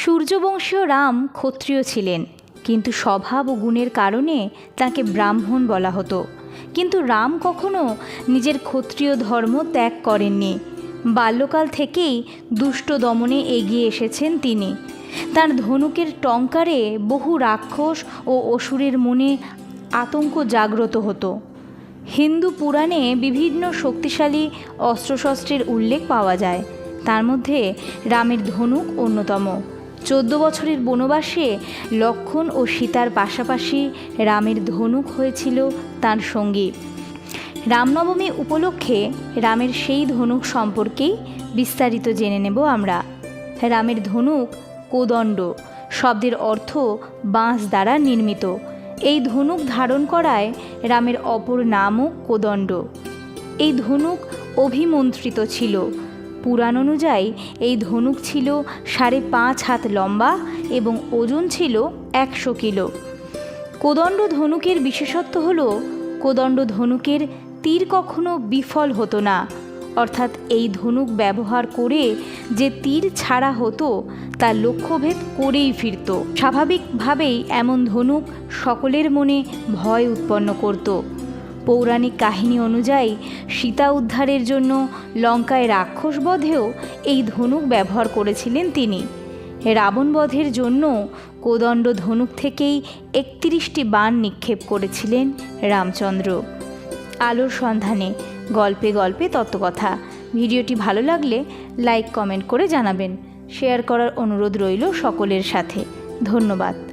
সূর্যবংশীয় রাম ক্ষত্রিয় ছিলেন, কিন্তু স্বভাব ও গুণের কারণে তাকে ব্রাহ্মণ বলা হতো। কিন্তু রাম কখনো নিজের ক্ষত্রিয় ধর্ম ত্যাগ করেননি। বাল্যকাল থেকেই দুষ্ট দমনে এগিয়ে এসেছেন তিনি। তার ধনুকের টঙ্কারে বহু রাক্ষস ও অসুরের মনে আতঙ্ক জাগ্রত হতো। হিন্দু পুরাণে বিভিন্ন শক্তিশালী অস্ত্রশস্ত্রের উল্লেখ পাওয়া যায়। তার মধ্যে রামের ধনুক অন্যতম। চোদ্দ বছরের বনবাসে লক্ষণ ও সীতার পাশাপাশি রামের ধনুক হয়েছিল তার সঙ্গী। রামনবমী উপলক্ষে রামের সেই ধনুক সম্পর্কেই বিস্তারিত জেনে নেব আমরা। রামের ধনুক কোদণ্ড, শব্দের অর্থ বাঁশ দ্বারা নির্মিত। এই ধনুক ধারণ করায় রামের অপর নামও কোদণ্ড। এই ধনুক অভিমন্ত্রিত ছিল। পুরাণ অনুযায়ী এই ধনুক ছিল সাড়ে পাঁচ হাত লম্বা এবং ওজন ছিল একশো কিলো। কোদণ্ড ধনুকের বিশেষত্ব হল, কোদণ্ড ধনুকের তীর কখনো বিফল হতো না। অর্থাৎ এই ধনুক ব্যবহার করে যে তীর ছাড়া হতো, তা লক্ষ্যভেদ করেই ফিরত। স্বাভাবিকভাবেই এমন ধনুক সকলের মনে ভয় উৎপন্ন করত। পৌরাণিক কাহিনী অনুযায়ী সীতা উদ্ধারের জন্য লঙ্কায় রাক্ষস বধেও এই ধনুক ব্যবহার করেছিলেন তিনি। রাবণ বধের জন্য কোদণ্ড ধনুক থেকেই একত্রিশটি বাণ নিক্ষেপ করেছিলেন রামচন্দ্র। আলোর সন্ধানে গল্পে গল্পে তত্ত্বকথা। ভিডিওটি ভালো লাগলে লাইক, কমেন্ট করে জানাবেন। শেয়ার করার অনুরোধ রইল সকলের সাথে। ধন্যবাদ।